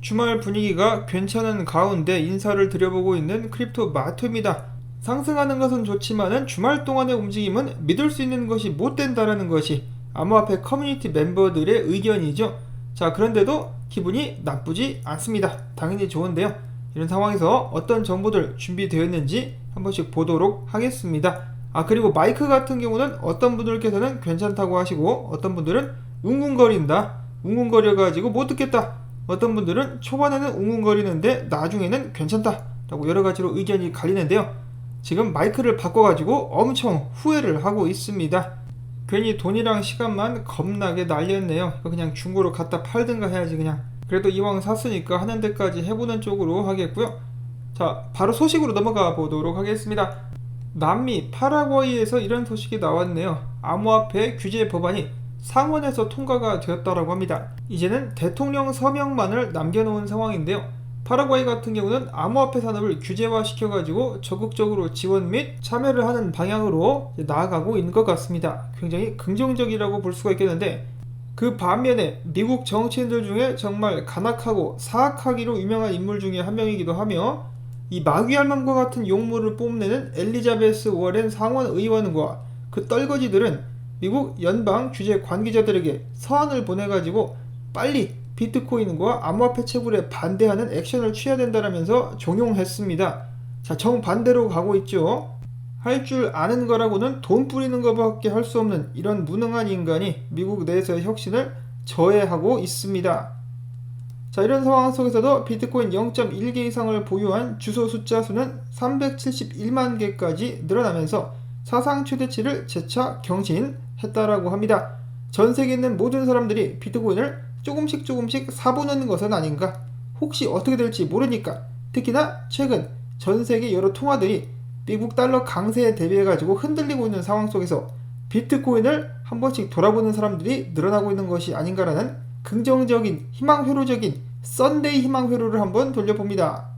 주말 분위기가 괜찮은 가운데 인사를 드려보고 있는 크립토 마토입니다. 상승하는 것은 좋지만은 주말 동안의 움직임은 믿을 수 있는 것이 못 된다라는 것이 암호화폐 커뮤니티 멤버들의 의견이죠. 자, 그런데도 기분이 나쁘지 않습니다. 당연히 좋은데요. 이런 상황에서 어떤 정보들 준비되었는지 한 번씩 보도록 하겠습니다. 아, 그리고 마이크 같은 경우는 어떤 분들께서는 괜찮다고 하시고 어떤 분들은 웅웅거린다. 웅웅거려가지고 못 듣겠다. 어떤 분들은 초반에는 웅웅거리는데 나중에는 괜찮다. 라고 여러 가지로 의견이 갈리는데요. 지금 마이크를 바꿔가지고 엄청 후회를 하고 있습니다. 괜히 돈이랑 시간만 겁나게 날렸네요. 이거 그냥 중고로 갖다 팔든가 해야지 그냥. 그래도 이왕 샀으니까 하는 데까지 해보는 쪽으로 하겠고요. 자, 바로 소식으로 넘어가 보도록 하겠습니다. 남미 파라과이에서 이런 소식이 나왔네요. 암호화폐 규제 법안이 상원에서 통과가 되었다라고 합니다. 이제는 대통령 서명만을 남겨놓은 상황인데요. 파라과이 같은 경우는 암호화폐 산업을 규제화 시켜가지고 적극적으로 지원 및 참여를 하는 방향으로 나아가고 있는 것 같습니다. 굉장히 긍정적이라고 볼 수가 있겠는데 그 반면에 미국 정치인들 중에 정말 간악하고 사악하기로 유명한 인물 중에 한 명이기도 하며 이 마귀 할멈과 같은 용모를 뽐내는 엘리자베스 워렌 상원 의원과 그 떨거지들은 미국 연방 규제 관계자들에게 서한을 보내가지고 빨리 비트코인과 암호화폐 채굴에 반대하는 액션을 취해야 된다라면서 종용했습니다. 자, 정반대로 가고 있죠. 할 줄 아는 거라고는 돈 뿌리는 것밖에 할 수 없는 이런 무능한 인간이 미국 내에서의 혁신을 저해하고 있습니다. 자, 이런 상황 속에서도 비트코인 0.1개 이상을 보유한 주소 숫자 수는 371만 개까지 늘어나면서 사상 최대치를 재차 경신했다라고 합니다. 전 세계에 있는 모든 사람들이 비트코인을 조금씩 조금씩 사보는 것은 아닌가? 혹시 어떻게 될지 모르니까. 특히나 최근 전 세계 여러 통화들이 미국 달러 강세에 대비해 가지고 흔들리고 있는 상황 속에서 비트코인을 한 번씩 돌아보는 사람들이 늘어나고 있는 것이 아닌가라는 긍정적인 희망 회로적인 썬데이 희망 회로를 한번 돌려봅니다.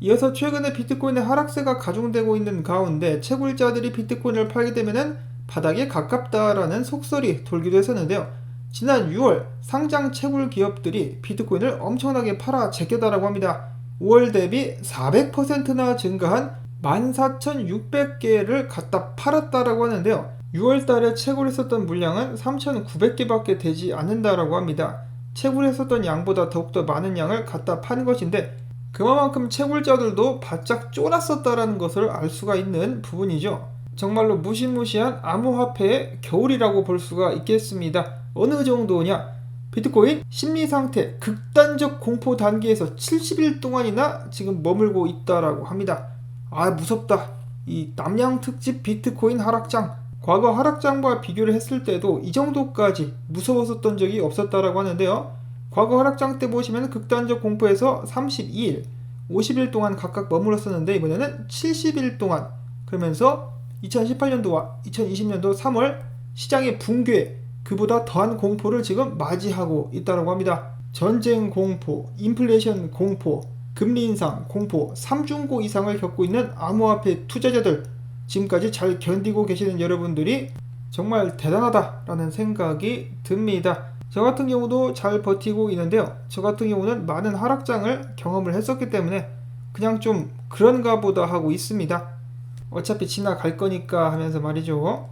이어서 최근에 비트코인의 하락세가 가중되고 있는 가운데 채굴자들이 비트코인을 팔게 되면은 바닥에 가깝다라는 속설이 돌기도 했었는데요. 지난 6월 상장 채굴 기업들이 비트코인을 엄청나게 팔아 제꼈다라고 합니다. 5월 대비 400%나 증가한 14,600개를 갖다 팔았다라고 하는데요. 6월 달에 채굴했었던 물량은 3,900개밖에 되지 않는다라고 합니다. 채굴했었던 양보다 더욱더 많은 양을 갖다 판 것인데 그만큼 채굴자들도 바짝 쫄았었다라는 것을 알 수가 있는 부분이죠. 정말로 무시무시한 암호화폐의 겨울이라고 볼 수가 있겠습니다. 어느 정도냐? 비트코인 심리 상태 극단적 공포 단계에서 70일 동안이나 지금 머물고 있다라고 합니다. 아 무섭다. 이 남양 특집 비트코인 하락장 과거 하락장과 비교를 했을 때도 이 정도까지 무서웠었던 적이 없었다라고 하는데요. 과거 하락장 때 보시면 극단적 공포에서 32일, 50일 동안 각각 머물렀었는데 이번에는 70일 동안 그러면서 2018년도와 2020년도 3월 시장의 붕괴 그보다 더한 공포를 지금 맞이하고 있다고 합니다. 전쟁 공포, 인플레이션 공포, 금리 인상 공포, 3중고 이상을 겪고 있는 암호화폐 투자자들 지금까지 잘 견디고 계시는 여러분들이 정말 대단하다라는 생각이 듭니다. 저 같은 경우도 잘 버티고 있는데요. 저 같은 경우는 많은 하락장을 경험을 했었기 때문에 그냥 좀 그런가 보다 하고 있습니다. 어차피 지나갈 거니까 하면서 말이죠.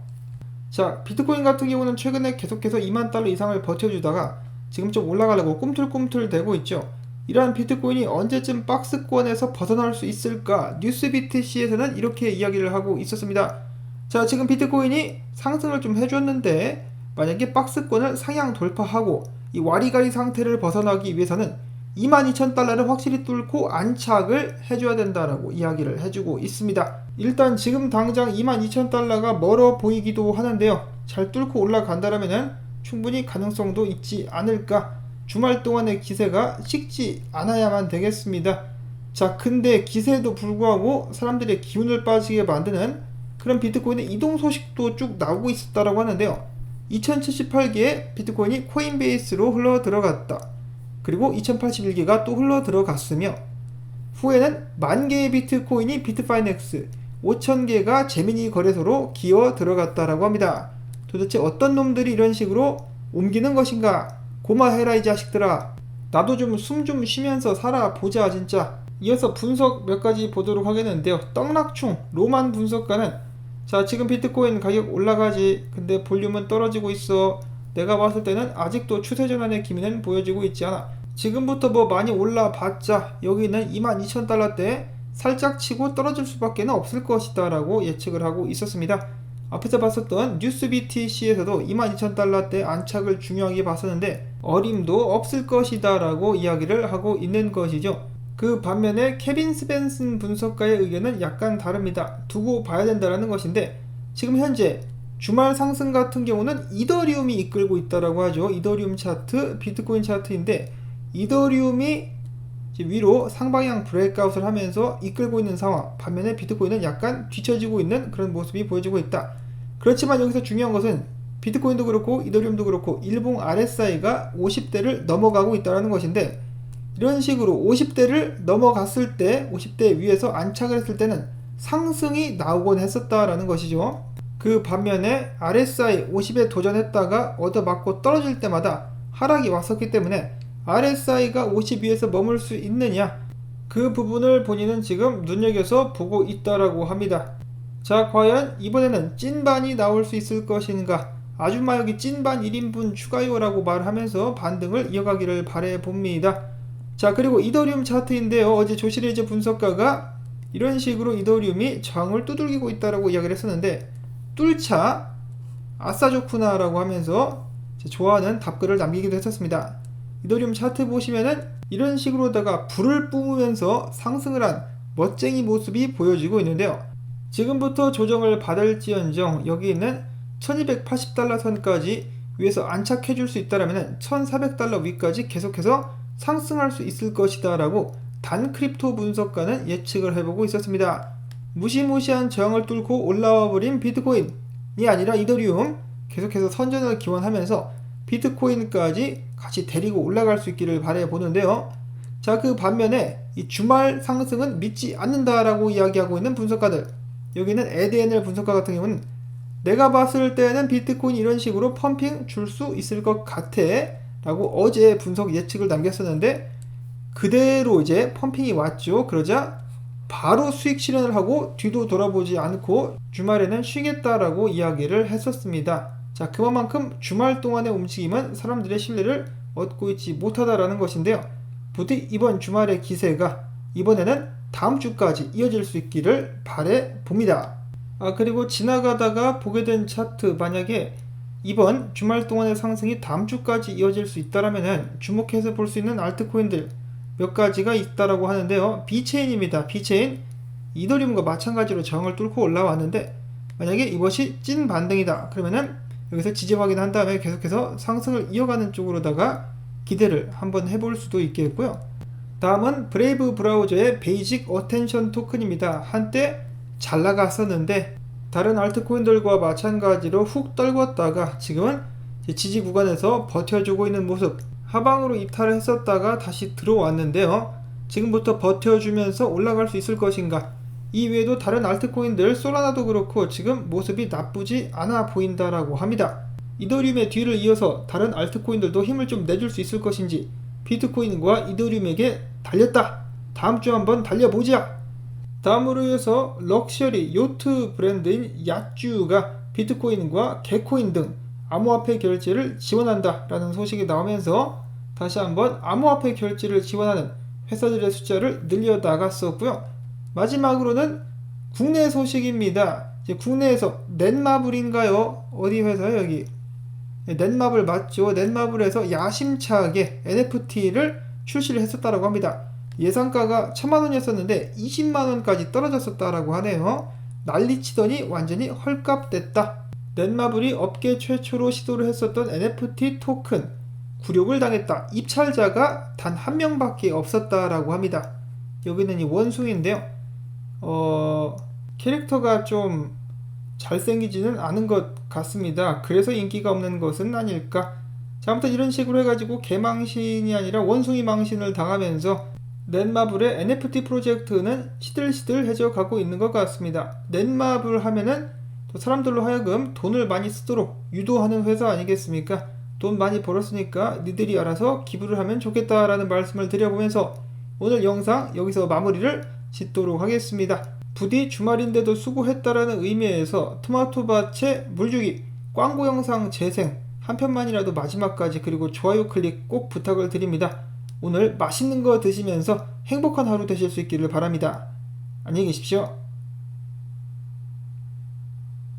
자, 비트코인 같은 경우는 최근에 계속해서 2만 달러 이상을 버텨주다가 지금 좀 올라가려고 꿈틀꿈틀 대고 있죠. 이러한 비트코인이 언제쯤 박스권에서 벗어날 수 있을까? 뉴스 BTC에서는 이렇게 이야기를 하고 있었습니다. 자, 지금 비트코인이 상승을 좀 해줬는데 만약에 박스권을 상향 돌파하고 이 와리가리 상태를 벗어나기 위해서는 22,000달러를 확실히 뚫고 안착을 해줘야 된다라고 이야기를 해주고 있습니다. 일단 지금 당장 22,000달러가 멀어 보이기도 하는데요. 잘 뚫고 올라간다라면 충분히 가능성도 있지 않을까. 주말 동안의 기세가 식지 않아야만 되겠습니다. 자, 근데 기세에도 불구하고 사람들의 기운을 빠지게 만드는 그런 비트코인의 이동 소식도 쭉 나오고 있었다라고 하는데요. 2078개의 비트코인이 코인베이스로 흘러 들어갔다. 그리고 2081개가 또 흘러 들어갔으며 후에는 만 개의 비트코인이 비트파이넥스, 5,000개가 제미니 거래소로 기어 들어갔다라고 합니다. 도대체 어떤 놈들이 이런 식으로 옮기는 것인가? 고마해라 이 자식들아. 나도 좀 숨좀 쉬면서 살아보자 진짜 이어서 분석 몇 가지 보도록 하겠는데요 떡락충 로만 분석가는 자 지금 비트코인 가격 올라가지. 근데 볼륨은 떨어지고 있어. 내가 봤을 때는 아직도 추세 전환의 기미는 보여지고 있지 않아. 지금부터 뭐 많이 올라봤자 여기는 22,000달러대 살짝 치고 떨어질 수밖에 없을 것이다 라고 예측을 하고 있었습니다. 앞에서 봤었던 뉴스 BTC에서도 22,000달러대 안착을 중요하게 봤었는데 어림도 없을 것이다 라고 이야기를 하고 있는 것이죠. 그 반면에 케빈 스벤슨 분석가의 의견은 약간 다릅니다. 두고 봐야 된다는 것인데 지금 현재 주말 상승 같은 경우는 이더리움이 이끌고 있다라고 하죠. 이더리움 차트, 비트코인 차트인데 이더리움이 위로 상방향 브레이크아웃을 하면서 이끌고 있는 상황 반면에 비트코인은 약간 뒤처지고 있는 그런 모습이 보여지고 있다 그렇지만 여기서 중요한 것은 비트코인도 그렇고 이더리움도 그렇고 일봉 RSI가 50대를 넘어가고 있다는 것인데 이런 식으로 50대를 넘어갔을 때 50대 위에서 안착을 했을 때는 상승이 나오곤 했었다라는 것이죠 그 반면에 RSI 50에 도전했다가 얻어맞고 떨어질 때마다 하락이 왔었기 때문에 RSI가 50위에서 머물 수 있느냐 그 부분을 본인은 지금 눈여겨서 보고 있다라고 합니다. 자 과연 이번에는 찐반이 나올 수 있을 것인가 아줌마 여기 찐반 1인분 추가요라고 말하면서 반등을 이어가기를 바래 봅니다. 자 그리고 이더리움 차트인데요 어제 조시리즈 분석가가 이런 식으로 이더리움이 저항을 두들기고 있다라고 이야기를 했었는데 뚫자 아싸 좋구나라고 하면서 좋아하는 답글을 남기기도 했었습니다. 이더리움 차트 보시면은 이런 식으로다가 불을 뿜으면서 상승을 한 멋쟁이 모습이 보여지고 있는데요. 지금부터 조정을 받을지언정 여기 있는 1280달러 선까지 위에서 안착해 줄 수 있다라면 1400달러 위까지 계속해서 상승할 수 있을 것이다 라고 단 크립토 분석가는 예측을 해보고 있었습니다. 무시무시한 저항을 뚫고 올라와 버린 비트코인이 아니라 이더리움 계속해서 선전을 기원하면서 비트코인까지 같이 데리고 올라갈 수 있기를 바래 보는데요. 자, 그 반면에 이 주말 상승은 믿지 않는다라고 이야기하고 있는 분석가들. 여기는 에드엔을 분석가 같은 경우는 내가 봤을 때는 비트코인 이런 식으로 펌핑 줄 수 있을 것 같아. 라고 어제 분석 예측을 남겼었는데 그대로 이제 펌핑이 왔죠. 그러자 바로 수익 실현을 하고 뒤도 돌아보지 않고 주말에는 쉬겠다라고 이야기를 했었습니다. 자, 그만큼 주말 동안의 움직임은 사람들의 신뢰를 얻고 있지 못하다라는 것인데요. 부디 이번 주말의 기세가 이번에는 다음 주까지 이어질 수 있기를 바래 봅니다. 아, 그리고 지나가다가 보게 된 차트 만약에 이번 주말 동안의 상승이 다음 주까지 이어질 수 있다라면은 주목해서 볼 수 있는 알트코인들 몇 가지가 있다라고 하는데요. 비체인입니다. 비체인 이더리움과 마찬가지로 저항을 뚫고 올라왔는데 만약에 이것이 찐 반등이다. 그러면은 여기서 지지 확인한 다음에 계속해서 상승을 이어가는 쪽으로다가 기대를 한번 해볼 수도 있겠고요. 다음은 브레이브 브라우저의 베이직 어텐션 토큰입니다. 한때 잘 나갔었는데 다른 알트코인들과 마찬가지로 훅 떨궜다가 지금은 지지 구간에서 버텨주고 있는 모습 하방으로 이탈을 했었다가 다시 들어왔는데요. 지금부터 버텨주면서 올라갈 수 있을 것인가 이 외에도 다른 알트코인들 솔라나도 그렇고 지금 모습이 나쁘지 않아 보인다라고 합니다. 이더리움의 뒤를 이어서 다른 알트코인들도 힘을 좀 내줄 수 있을 것인지 비트코인과 이더리움에게 달렸다. 다음 주 한번 달려보자. 다음으로 이어서 럭셔리 요트 브랜드인 야쭈가 비트코인과 개코인 등 암호화폐 결제를 지원한다라는 소식이 나오면서 다시 한번 암호화폐 결제를 지원하는 회사들의 숫자를 늘려 나갔었고요. 마지막으로는 국내 소식입니다. 국내에서 넷마블인가요? 어디 회사요 여기? 넷마블 맞죠? 넷마블에서 야심차게 NFT를 출시를 했었다라고 합니다. 예상가가 천만 원이었었는데 20만 원까지 떨어졌었다라고 하네요. 난리치더니 완전히 헐값됐다. 넷마블이 업계 최초로 시도를 했었던 NFT 토큰 굴욕을 당했다. 입찰자가 단 한 명밖에 없었다라고 합니다. 여기는 이 원숭인데요. 어, 캐릭터가 좀 잘생기지는 않은 것 같습니다. 그래서 인기가 없는 것은 아닐까? 자, 아무튼 이런 식으로 해가지고 개망신이 아니라 원숭이 망신을 당하면서 넷마블의 NFT 프로젝트는 시들시들해져 가고 있는 것 같습니다. 넷마블 하면은 또 사람들로 하여금 돈을 많이 쓰도록 유도하는 회사 아니겠습니까? 돈 많이 벌었으니까 니들이 알아서 기부를 하면 좋겠다라는 말씀을 드려보면서 오늘 영상 여기서 마무리를 짓도록 하겠습니다. 부디 주말인데도 수고했다라는 의미에서 토마토밭에 물주기 광고 영상 재생 한 편만이라도 마지막까지 그리고 좋아요 클릭 꼭 부탁을 드립니다. 오늘 맛있는 거 드시면서 행복한 하루 되실 수 있기를 바랍니다. 안녕히 계십시오.